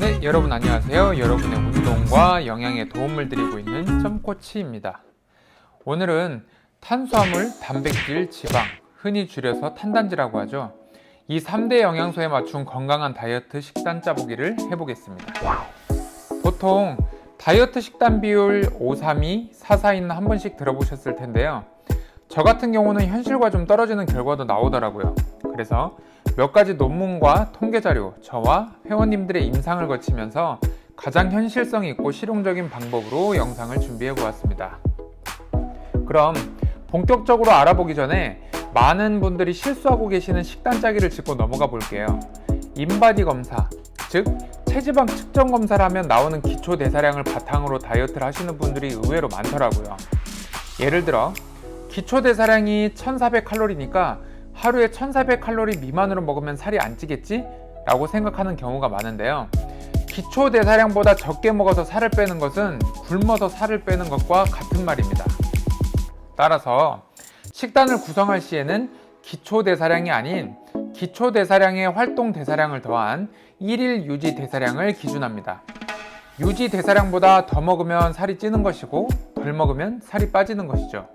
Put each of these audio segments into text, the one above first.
네, 여러분 안녕하세요. 여러분의 운동과 영양에 도움을 드리고 있는 점코치입니다. 오늘은 탄수화물, 단백질, 지방, 흔히 줄여서 탄단지라고 하죠. 이 3대 영양소에 맞춘 건강한 다이어트 식단 짜보기를 해보겠습니다. 보통 다이어트 식단 비율 532, 442는 한 번씩 들어보셨을 텐데요. 저 같은 경우는 현실과 좀 떨어지는 결과도 나오더라고요. 그래서 몇 가지 논문과 통계 자료, 저와 회원님들의 임상을 거치면서 가장 현실성 있고 실용적인 방법으로 영상을 준비해 보았습니다. 그럼 본격적으로 알아보기 전에 많은 분들이 실수하고 계시는 식단 짜기를 짚고 넘어가 볼게요. 인바디 검사, 즉 체지방 측정 검사를 하면 나오는 기초 대사량을 바탕으로 다이어트를 하시는 분들이 의외로 많더라고요. 예를 들어 기초 대사량이 1400칼로리니까 하루에 1400칼로리 미만으로 먹으면 살이 안 찌겠지? 라고 생각하는 경우가 많은데요. 기초 대사량보다 적게 먹어서 살을 빼는 것은 굶어서 살을 빼는 것과 같은 말입니다. 따라서 식단을 구성할 시에는 기초 대사량이 아닌 기초 대사량의 활동 대사량을 더한 1일 유지 대사량을 기준합니다. 유지 대사량보다 더 먹으면 살이 찌는 것이고 덜 먹으면 살이 빠지는 것이죠.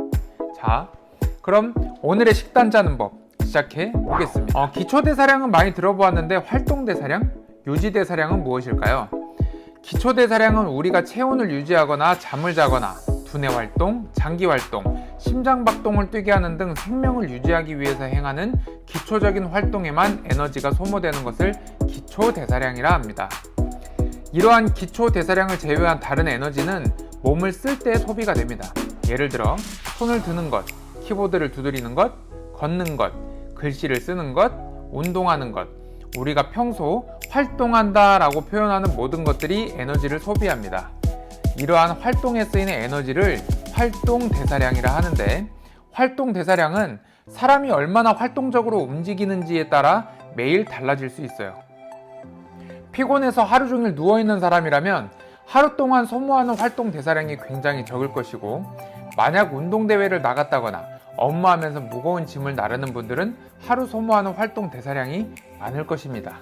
자, 그럼 오늘의 식단 짜는 법 시작해 보겠습니다. 어, 기초 대사량은 많이 들어보았는데 활동 대사량, 유지 대사량은 무엇일까요? 기초 대사량은 우리가 체온을 유지하거나 잠을 자거나 두뇌 활동, 장기 활동, 심장 박동을 뛰게 하는 등 생명을 유지하기 위해서 행하는 기초적인 활동에만 에너지가 소모되는 것을 기초 대사량이라 합니다. 이러한 기초 대사량을 제외한 다른 에너지는 몸을 쓸 때 소비가 됩니다. 예를 들어 손을 드는 것, 키보드를 두드리는 것, 걷는 것, 글씨를 쓰는 것, 운동하는 것, 우리가 평소 활동한다 라고 표현하는 모든 것들이 에너지를 소비합니다. 이러한 활동에 쓰이는 에너지를 활동 대사량이라 하는데 활동 대사량은 사람이 얼마나 활동적으로 움직이는지에 따라 매일 달라질 수 있어요. 피곤해서 하루 종일 누워있는 사람이라면 하루 동안 소모하는 활동 대사량이 굉장히 적을 것이고 만약 운동대회를 나갔다거나 업무하면서 무거운 짐을 나르는 분들은 하루 소모하는 활동 대사량이 많을 것입니다.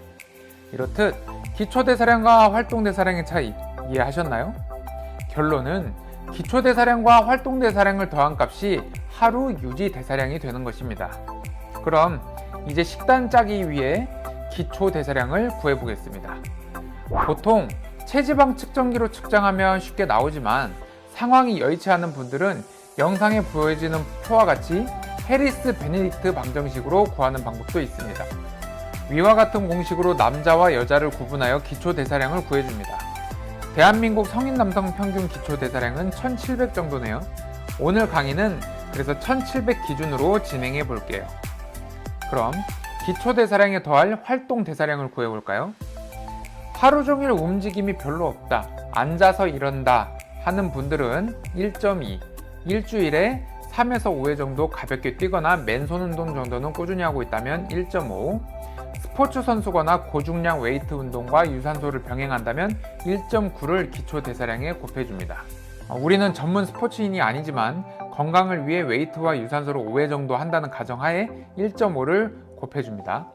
이렇듯 기초 대사량과 활동 대사량의 차이 이해하셨나요? 결론은 기초 대사량과 활동 대사량을 더한 값이 하루 유지 대사량이 되는 것입니다. 그럼 이제 식단 짜기 위해 기초 대사량을 구해 보겠습니다. 보통 체지방 측정기로 측정하면 쉽게 나오지만 상황이 여의치 않은 분들은 영상에 보여지는 표와 같이 해리스 베네딕트 방정식으로 구하는 방법도 있습니다. 위와 같은 공식으로 남자와 여자를 구분하여 기초 대사량을 구해줍니다. 대한민국 성인 남성 평균 기초 대사량은 1700 정도네요. 오늘 강의는 그래서 1700 기준으로 진행해 볼게요. 그럼 기초 대사량에 더할 활동 대사량을 구해 볼까요? 하루 종일 움직임이 별로 없다. 앉아서 이런다 하는 분들은 1.2, 일주일에 3에서 5회 정도 가볍게 뛰거나 맨손 운동 정도는 꾸준히 하고 있다면 1.5, 스포츠 선수거나 고중량 웨이트 운동과 유산소를 병행한다면 1.9를 기초 대사량에 곱해줍니다. 어, 우리는 전문 스포츠인이 아니지만 건강을 위해 웨이트와 유산소를 5회 정도 한다는 가정하에 1.5를 곱해줍니다.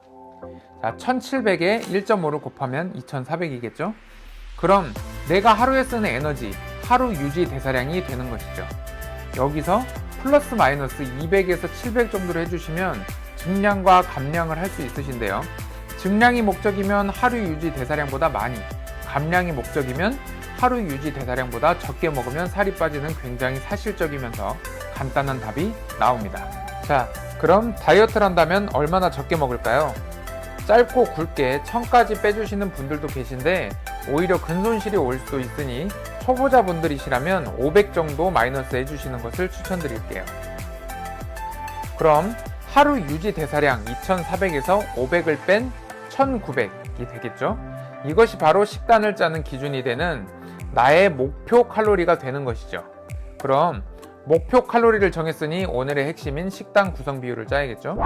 자, 1700에 1.5를 곱하면 2400이겠죠? 그럼 내가 하루에 쓰는 에너지, 하루 유지 대사량이 되는 것이죠. 여기서 플러스 마이너스 200에서 700 정도로 해주시면 증량과 감량을 할 수 있으신데요. 증량이 목적이면 하루 유지 대사량보다 많이, 감량이 목적이면 하루 유지 대사량보다 적게 먹으면 살이 빠지는 굉장히 사실적이면서 간단한 답이 나옵니다. 자, 그럼 다이어트를 한다면 얼마나 적게 먹을까요? 짧고 굵게 1000까지 빼주시는 분들도 계신데 오히려 근 손실이 올 수도 있으니 초보자분들이시라면 500 정도 마이너스 해주시는 것을 추천드릴게요. 그럼 하루 유지 대사량 2400에서 500을 뺀 1900이 되겠죠? 이것이 바로 식단을 짜는 기준이 되는 나의 목표 칼로리가 되는 것이죠. 그럼 목표 칼로리를 정했으니 오늘의 핵심인 식단 구성 비율을 짜야겠죠?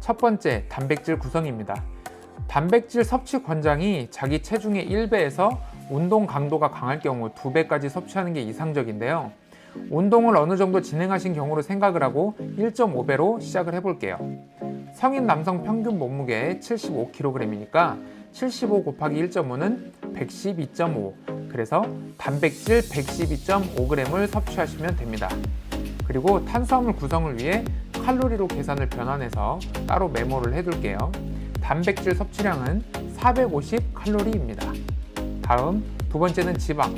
첫 번째, 단백질 구성입니다. 단백질 섭취 권장이 자기 체중의 1배에서 운동 강도가 강할 경우 2배까지 섭취하는 게 이상적인데요. 운동을 어느 정도 진행하신 경우로 생각을 하고 1.5배로 시작을 해볼게요. 성인 남성 평균 몸무게 75kg이니까 75 곱하기 1.5는 112.5. 그래서 단백질 112.5g을 섭취하시면 됩니다. 그리고 탄수화물 구성을 위해 칼로리로 계산을 변환해서 따로 메모를 해둘게요. 단백질 섭취량은 450 칼로리입니다. 다음 두 번째는 지방.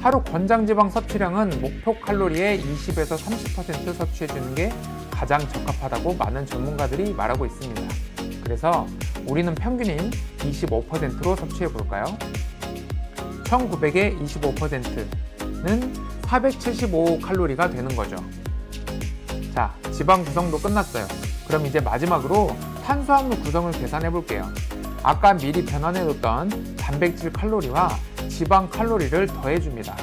하루 권장 지방 섭취량은 목표 칼로리의 20에서 30% 섭취해 주는 게 가장 적합하다고 많은 전문가들이 말하고 있습니다. 그래서 우리는 평균인 25%로 섭취해 볼까요? 1900의 25%는 475칼로리가 되는 거죠. 자, 지방 구성도 끝났어요. 그럼 이제 마지막으로 탄수화물 구성을 계산해 볼게요. 아까 미리 변환해 뒀던 단백질 칼로리와 지방 칼로리를 더해 줍니다.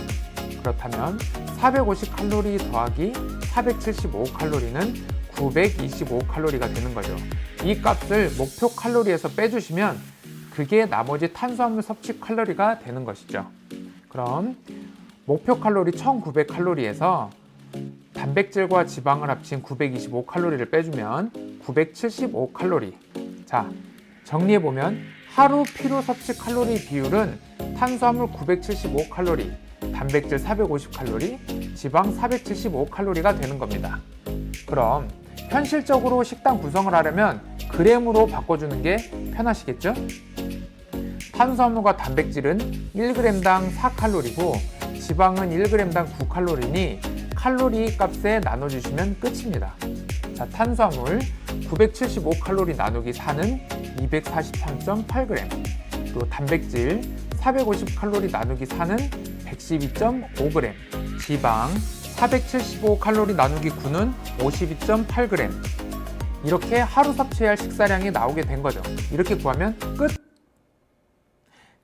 그렇다면 450 칼로리 더하기 475 칼로리는 925 칼로리가 되는 거죠. 이 값을 목표 칼로리에서 빼주시면 그게 나머지 탄수화물 섭취 칼로리가 되는 것이죠. 그럼 목표 칼로리 1900 칼로리에서 단백질과 지방을 합친 925 칼로리를 빼주면 975 칼로리. 자, 정리해 보면 하루 필요 섭취 칼로리 비율은 탄수화물 975 칼로리, 단백질 450 칼로리, 지방 475 칼로리가 되는 겁니다. 그럼 현실적으로 식단 구성을 하려면 그램으로 바꿔주는 게 편하시겠죠? 탄수화물과 단백질은 1g당 4칼로리고 지방은 1g당 9칼로리니 칼로리 값에 나눠주시면 끝입니다. 자, 탄수화물 975칼로리 나누기 4는 243.8g. 또 단백질 450칼로리 나누기 4는 112.5g. 지방 475칼로리 나누기 9는 52.8g. 이렇게 하루 섭취해야 할 식사량이 나오게 된 거죠. 이렇게 구하면 끝!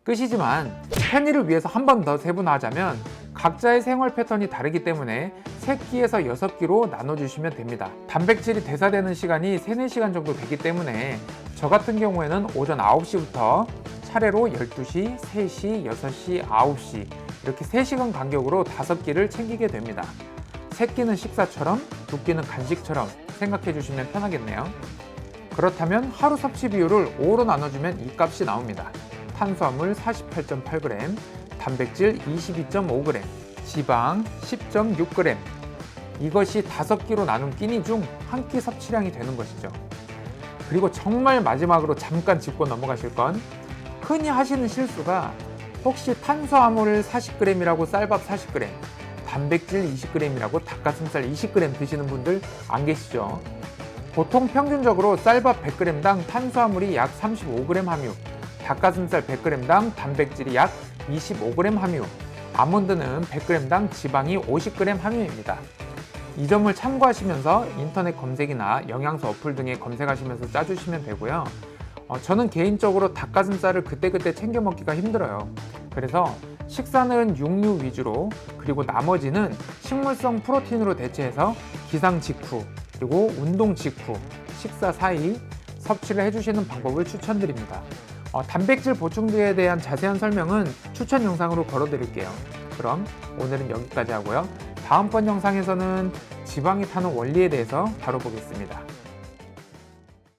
끝이지만 편의를 위해서 한 번 더 세분화하자면 각자의 생활 패턴이 다르기 때문에 3끼에서 6끼로 나눠주시면 됩니다. 단백질이 대사되는 시간이 3, 4시간 정도 되기 때문에 저 같은 경우에는 오전 9시부터 차례로 12시, 3시, 6시, 9시 이렇게 3시간 간격으로 5끼를 챙기게 됩니다. 3끼는 식사처럼, 2끼는 간식처럼 생각해 주시면 편하겠네요. 그렇다면 하루 섭취 비율을 5로 나눠주면 이 값이 나옵니다. 탄수화물 48.8g, 단백질 22.5g, 지방 10.6g. 이것이 5끼로 나눈 끼니 중 한 끼 섭취량이 되는 것이죠. 그리고 정말 마지막으로 잠깐 짚고 넘어가실 건 흔히 하시는 실수가 혹시 탄수화물 40g이라고 쌀밥 40g, 단백질 20g이라고 닭가슴살 20g 드시는 분들 안 계시죠? 보통 평균적으로 쌀밥 100g당 탄수화물이 약 35g 함유, 닭가슴살 100g당 단백질이 약 25g 함유, 아몬드는 100g당 지방이 50g 함유입니다. 이 점을 참고하시면서 인터넷 검색이나 영양소 어플 등에 검색하시면서 짜주시면 되고요. 어, 저는 개인적으로 닭가슴살을 그때그때 챙겨 먹기가 힘들어요. 그래서 식사는 육류 위주로 그리고 나머지는 식물성 프로틴으로 대체해서 기상 직후 그리고 운동 직후 식사 사이 섭취를 해주시는 방법을 추천드립니다. 어, 단백질 보충제에 대한 자세한 설명은 추천 영상으로 걸어드릴게요. 그럼 오늘은 여기까지 하고요. 다음번 영상에서는 지방이 타는 원리에 대해서 다뤄보겠습니다.